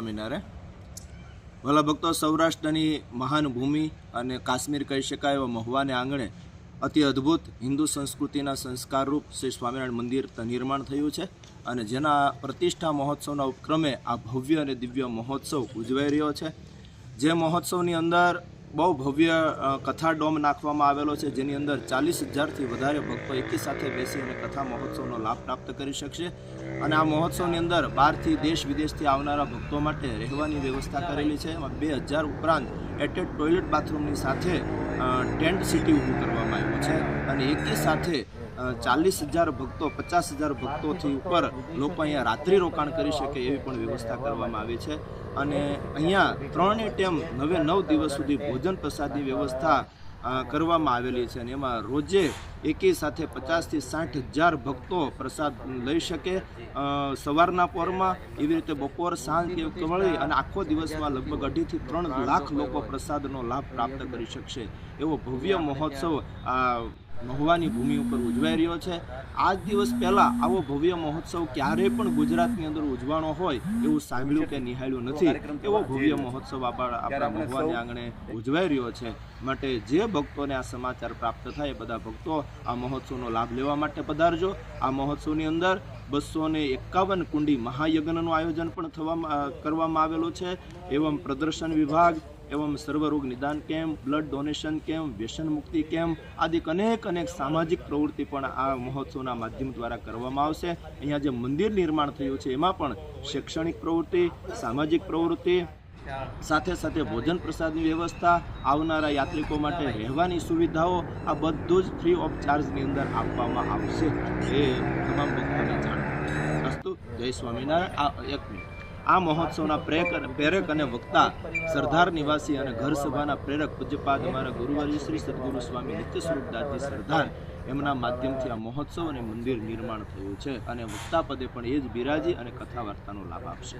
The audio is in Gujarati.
સ્વામિનારાયણ ભલા ભક્તો, સૌરાષ્ટ્રની મહાન ભૂમિ અને કાશ્મીર કહી શકાય એવા મહુવાને આંગણે અતિ અદ્ભુત હિન્દુ સંસ્કૃતિના સંસ્કારરૂપ શ્રી સ્વામિનારાયણ મંદિર નિર્માણ થયું છે અને જેના પ્રતિષ્ઠા મહોત્સવના ઉપક્રમે આ ભવ્ય અને દિવ્ય મહોત્સવ ઉજવાઈ રહ્યો છે. જે મહોત્સવની અંદર બહુ ભવ્ય કથા ડોમ નાખવામાં આવેલો છે, જેની અંદર ચાલીસ હજારથી વધારે ભક્તો એકી સાથે બેસી અને કથા મહોત્સવનો લાભ પ્રાપ્ત કરી શકશે. અને આ મહોત્સવની અંદર બહારથી દેશ વિદેશથી આવનારા ભક્તો માટે રહેવાની વ્યવસ્થા કરેલી છે. બે હજાર ઉપરાંત એટેડ ટોયલેટ બાથરૂમની સાથે ટેન્ટ સિટી ઊભું કરવામાં આવ્યું છે. અને એકી સાથે ચાલીસ હજાર ભક્તો, પચાસ હજાર ભક્તોથી ઉપર લોકો અહીંયા રાત્રિ રોકાણ કરી શકે એવી પણ વ્યવસ્થા કરવામાં આવી છે. અને અહીંયા ત્રણેય ટેમ નવે નવ દિવસ સુધી ભોજન પ્રસાદની વ્યવસ્થા કરવામાં આવેલી છે અને એમાં રોજે એકી સાથે પચાસથી સાઠ હજાર ભક્તો પ્રસાદ લઈ શકે. સવારના પોરમાં એવી રીતે બપોર, સાંજ કે મળી અને આખો દિવસમાં લગભગ અઢીથી ત્રણ લાખ લોકો પ્રસાદનો લાભ પ્રાપ્ત કરી શકશે. એવો ભવ્ય મહોત્સવ આ મહુવાની ભૂમિ ઉપર ઉજવાઈ રહ્યો છે. આજ દિવસ પહેલાં આવો ભવ્ય મહોત્સવ ક્યારેય પણ ગુજરાતની અંદર ઉજવાણો હોય એવું સાંભળ્યું કે નિહાળ્યું નથી. એવો ભવ્ય મહોત્સવ આપણા આપણા મહુવાની આંગણે ઉજવાઈ રહ્યો છે. માટે જે ભક્તોને આ સમાચાર પ્રાપ્ત થાય એ બધા ભક્તો આ મહોત્સવનો લાભ લેવા માટે પધારજો. આ મહોત્સવની અંદર બસો ને એકાવન કુંડી મહાયજ્ઞનું આયોજન પણ થવામાં કરવામાં આવેલું છે. એવમ પ્રદર્શન વિભાગ એવં સર્વરોગ નિદાન કેમ્પ બ્લડ ડોનેશન કેમ્પ વ્યસન મુક્તિ કેમ્પ આદિ અનેક અનેક સામાજિક પ્રવૃત્તિ પણ આ મહોત્સવના માધ્યમ દ્વારા કરવામાં આવશે. અહીંયા જે મંદિર નિર્માણ થયું છે, એમાં પણ શૈક્ષણિક પ્રવૃત્તિ, સામાજિક પ્રવૃત્તિ, સાથે સાથે ભોજન પ્રસાદની વ્યવસ્થા, આવનારા યાત્રિકો માટે રહેવાની સુવિધાઓ, આ બધું જ ફ્રી ઓફ ચાર્જની અંદર આપવામાં આવશે. એ તમામ ભક્તોને જાણ. અસ્તુ, જય સ્વામિનારાયણ. આ એક મિનિટ. આ મહોત્સવના પ્રેરક પ્રેરક અને વક્તા સરદાર નિવાસી અને ઘર સભાના પ્રેરક પૂજ્યપાદ અમારા ગુરુવર્ય શ્રી સદગુરુ સ્વામી નિત્ય સ્વરૂપદાસજી સરદાર. એમના માધ્યમથી આ મહોત્સવ અને મંદિર નિર્માણ થયું છે અને વક્તા પદે પણ એ જ બિરાજી અને કથા વાર્તાનો લાભ આપશે.